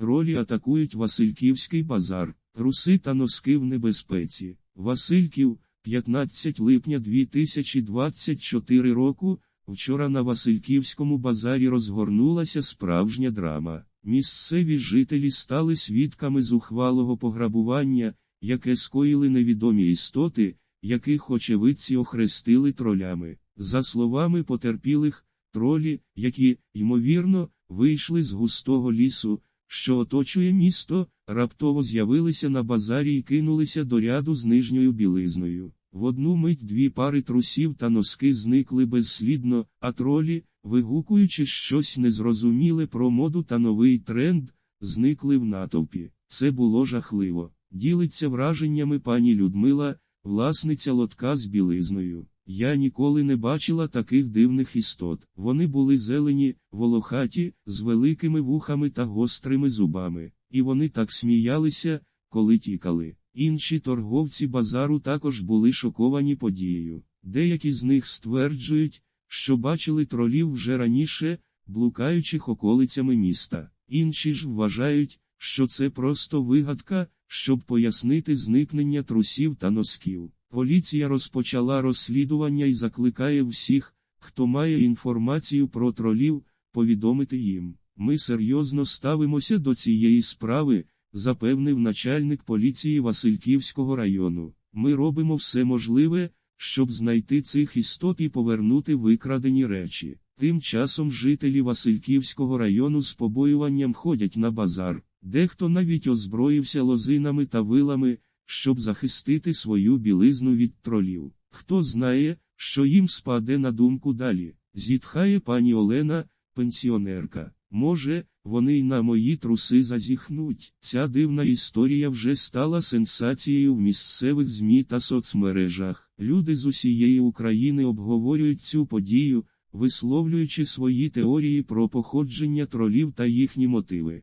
Тролі атакують Васильківський базар. Руси та носки в небезпеці. Васильків, 15 липня 2024 року. Вчора на Васильківському базарі розгорнулася справжня драма. Місцеві жителі стали свідками зухвалого пограбування, яке скоїли невідомі істоти, яких очевидці охрестили тролями. За словами потерпілих, тролі, які, ймовірно, вийшли з густого лісу, що оточує місто, раптово з'явилися на базарі і кинулися до ряду з нижньою білизною. В одну мить дві пари трусів та носки зникли безслідно, а тролі, вигукуючи щось незрозуміле про моду та новий тренд, зникли в натовпі. Це було жахливо. Ділиться враженнями пані Людмила, власниця лотка з білизною. Я ніколи не бачила таких дивних істот. Вони були зелені, волохаті, з великими вухами та гострими зубами, і вони так сміялися, коли тікали. Інші торговці базару також були шоковані подією. Деякі з них стверджують, що бачили тролів вже раніше, блукаючих околицями міста. Інші ж вважають, що це просто вигадка, щоб пояснити зникнення трусів та носків. Поліція розпочала розслідування і закликає всіх, хто має інформацію про тролів, повідомити їм. Ми серйозно ставимося до цієї справи, запевнив начальник поліції Васильківського району. Ми робимо все можливе, щоб знайти цих істот і повернути викрадені речі. Тим часом жителі Васильківського району з побоюванням ходять на базар, дехто навіть озброївся лозинами та вилами, щоб захистити свою білизну від тролів. Хто знає, що їм спаде на думку далі, зітхає пані Олена, пенсіонерка. Може, вони й на мої труси зазіхнуть. Ця дивна історія вже стала сенсацією в місцевих ЗМІ та соцмережах. Люди з усієї України обговорюють цю подію, висловлюючи свої теорії про походження тролів та їхні мотиви.